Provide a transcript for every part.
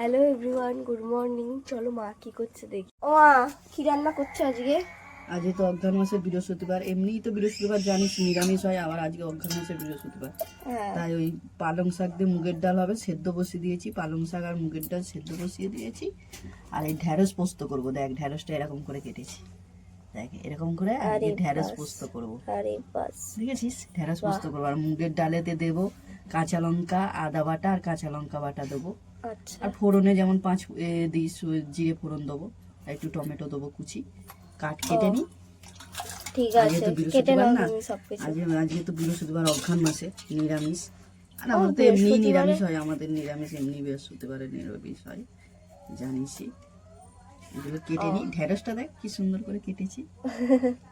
Hello everyone good morning চলো মা কি করছে দেখি। ও মা কি রান্না করছ আজকে? আজকে তো অজ্ঞান মাসের বৃহস্পতিবার। এমনিই তো বৃহস্পতিবার জানিস নিরামিষ হয় আবার আজকে অজ্ঞান মাসের বৃহস্পতিবার। হ্যাঁ। তাই ওই পালং শাক দিয়ে মুগের ডাল হবে সেদ্ধ বসিয়ে দিয়েছি। পালং শাক আর মুগের ডাল সেদ্ধ বসিয়ে দিয়েছি। আর এই ঢ্যাঁড়স পোস্ত করব। দেখ ঢ্যাঁড়সটা এরকম করে কেটেছি। দেখ এরকম করে এই ঢ্যাঁড়স পোস্ত করব। আরে বাস। দেখেছিস ঢ্যাঁড়স পোস্ত করব। আর মুগের ডালেতে দেবো কাঁচা লঙ্কা আদা বাটা আর কাঁচা লঙ্কা বাটা দেবো। আর ফোড়নে যেমন পাঁচ এ, দিই সু- জিরে ফোড়ন দেবো আর একটু টমেটো দেবো কুচি কাঠ কেটে নিই। ঠিক আজকে আছে তো কেটে নাও বৃহস্পতিবার না? তুমি সবকিছু। আজকে আজকে তো বৃহস্পতিবার অঘ্রান মাসে নিরামিষ। আর আমাদের তো এমনি নিরামিষ হয় আমাদের নিরামিষ এমনি বৃহস্পতিবারে নিরামিষ হয় জানিসই এগুলো কেটে নিই। ঢেঁড়সটা দেখ কি সুন্দর করে কেটেছি।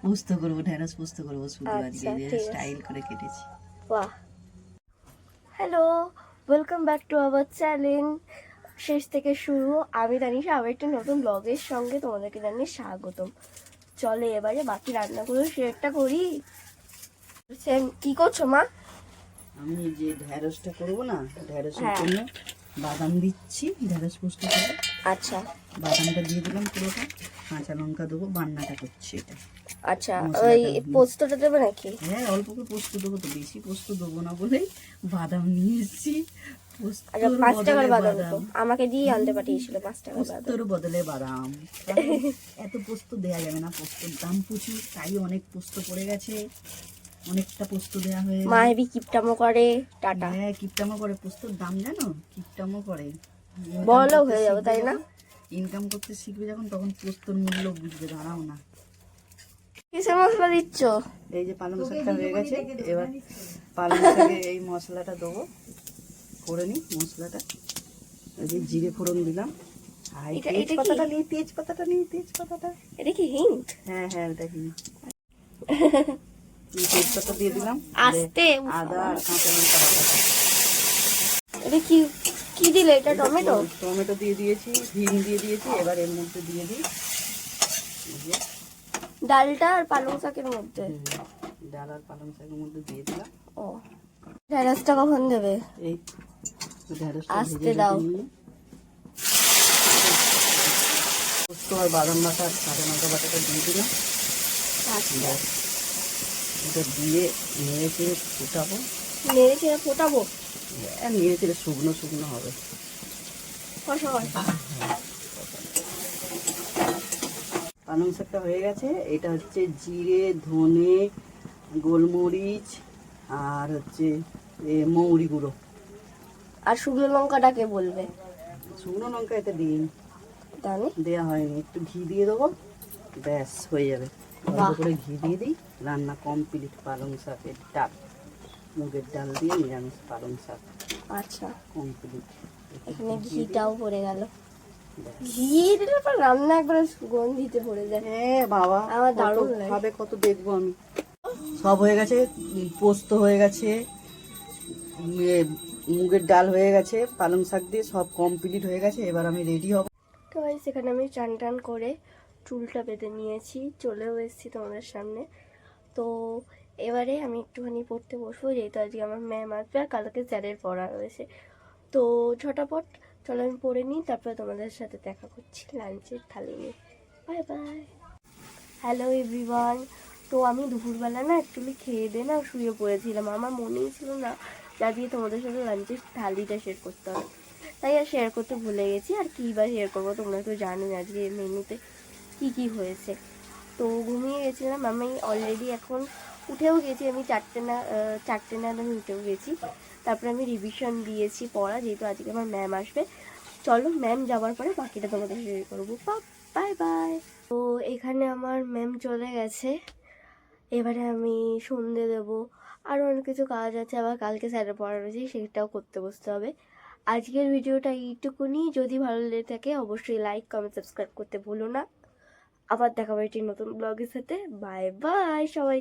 পোস্ত করব ঢেঁড়স পোস্ত করব শুধু আজকে আচ্ছা। স্টাইল করে কেটেছি। বাহ। Hello welcome back to our channel শেষ থেকে শুরু আমি তানিশা আবার একটা নতুন ব্লগের সঙ্গে তোমাদেরকে জানি স্বাগতম। চলে এবারে বাকি রান্নাগুলো শেয়ারটা করি। সেম কি করছ মা? আমি যে ঢেঁড়সটা করব না ঢেঁড়সের হ্যাঁ। জন্য বাদাম দিচ্ছি ঢেঁড়স পোস্ত করে আচ্ছা। বাদামটা দিয়ে দিলাম পুরোটা। কাঁচা লঙ্কা দেবো বান্নাটা করছি এটা। আচ্ছা ওই পোস্তটা দেবে নাকি? হ্যাঁ অল্প করে পোস্ত দেবো তো বেশি পোস্ত দেবো না বলে বাদাম নিয়ে এসেছি। আচ্ছা পাঁচ টাকার বাদাম তো। আমাকে দিয়ে আনতে পাঠিয়েছিল পাঁচ টাকার বাদাম। পোস্তর বদলে বাদাম। এত পোস্ত দেয়া যাবে না পোস্তর দাম প্রচুর তাই অনেক পোস্ত পড়ে গেছে। অনেকটা পোস্ত দেয়া হয়ে মা হেবি কিপটামো করে টাটা। হ্যাঁ কিপটামো করে। পোস্তর দাম জানো? কিপটামো করে। বড়লোক হয়ে যাবে, তাই না? ইনকাম করতে শিখবে যখন তখন পোস্তর মূল্য বুঝবে দাঁড়াও না। কিসের মশলা দিচ্ছ? এই যে পালং শাকটা হয়ে গেছে এবার পালং শাকে এই মশলাটা দেবো। করে নিই মশলাটা। এই যে জিরে ফোড়ন দিলাম। আর? তেজপাতাটা নেই তেজপাতাটা নেই তেজপাতাটা। এটা কি হিন্ট? হ্যাঁ হ্যাঁ দেখি তেজপাতা দিয়ে দিলাম। আস্তে আদা আর কাঁচা লঙ্কা এটা কি? কি দিলে এটা টমেটো? টমেটো দিয়ে দিয়েছি হিং দিয়ে দিয়েছি এবার এর মধ্যে দিয়ে দিই। ডালটা আর পালং শাকের মধ্যে? ডাল আর পালং শাকের মধ্যে দিয়ে দিলাম। ও ঢেঁড়সটা কখন দেবে? এই আস্তে দাও। পোস্ত আর বাদাম বাটা আর কাঁচা লঙ্কা বাটাটা দিয়ে দিলাম। আচ্ছা। এটা দিয়ে নেড়ে চেড়ে ফুটাবো। নেড়ে চেড়ে ফোটাবো? নেড়ে শুকনো শুকনো হবে। কষা কষা পালং শাকটা হয়ে গেছে। এটা হচ্ছে জিরে ধনে গোলমরিচ আর হচ্ছে এ মৌরি গুঁড়ো। আর শুকনো লঙ্কাটাকে বলবে? শুকনো লঙ্কা এতে দিন দেওয়া হয়নি। একটু ঘি দিয়ে দেবো। ব্যাস হয়ে যাবে। করে ঘি দিয়ে দিই। রান্না কমপ্লিট পালং শাকের ডাল। মুগের ডাল দিয়ে নিরামিষ পালং শাক। আচ্ছা। কমপ্লিট। এখানে ঘিটাও পড়ে গেল। ঘি দিলে পর রান্না একবারে সুগন্ধিতে পড়ে যায়। হ্যাঁ বাবা। আমার দারুণ। খাবে কত দেখব আমি। সব হয়ে গেছে পোস্ত হয়ে গেছে মুগের ডাল হয়ে গেছে পালং শাক দিয়ে সব কমপ্লিট হয়ে গেছে এবার আমি রেডি হব। তো সেখানে আমি চান টান করে চুলটা বেঁধে নিয়েছি চলেও এসেছি তোমাদের সামনে। তো এবারে আমি একটুখানি পড়তে বসবো, যেহেতু আজকে আমার ম্যাম আসবে আর কালকে স্যারের পড়া রয়েছে। তো ছটাপট চলো আমি পড়ে নিই, তারপরে তোমাদের সাথে দেখা করছি লাঞ্চের থালি নিয়ে। বাই বাই হ্যালো এভরিওয়ান তো আমি দুপুরবেলা না অ্যাকচুয়ালি খেয়ে দিয়ে না শুয়ে পড়েছিলাম। আমার মনেই ছিল না যা দিয়ে তোমাদের সাথে লাঞ্চের থালিটা শেয়ার করতে হবে। তাই আর শেয়ার করতে ভুলে গেছি। আর কী বা শেয়ার করব তোমরা তো জানোই আজকে মেনুতে কী কী হয়েছে। তো ঘুমিয়ে গেছিলাম, আমি অলরেডি এখন উঠেও গেছি, আমি চারটে না চারটে না আমি উঠেও গেছি। তারপরে আমি রিভিশন দিয়েছি পড়া, যেহেতু আজকে আমার ম্যাম আসবে। চলো ম্যাম যাওয়ার পরে বাকিটা তোমাদের শেয়ার করব। বাই বাই তো এখানে আমার ম্যাম চলে গেছে। এবারে আমি সন্ধে দেবো। আরও অনেক কিছু কাজ আছে, আবার কালকে স্যারের পড়া রয়েছে, সেটাও করতে বসতে হবে। আজকের ভিডিওটা এইটুকুনি। যদি ভালো লেগে থাকে, অবশ্যই লাইক কমেন্ট সাবস্ক্রাইব করতে ভুলো না। আবার দেখাবো একটি নতুন ব্লগের সাথে। বাই বাই সবাই।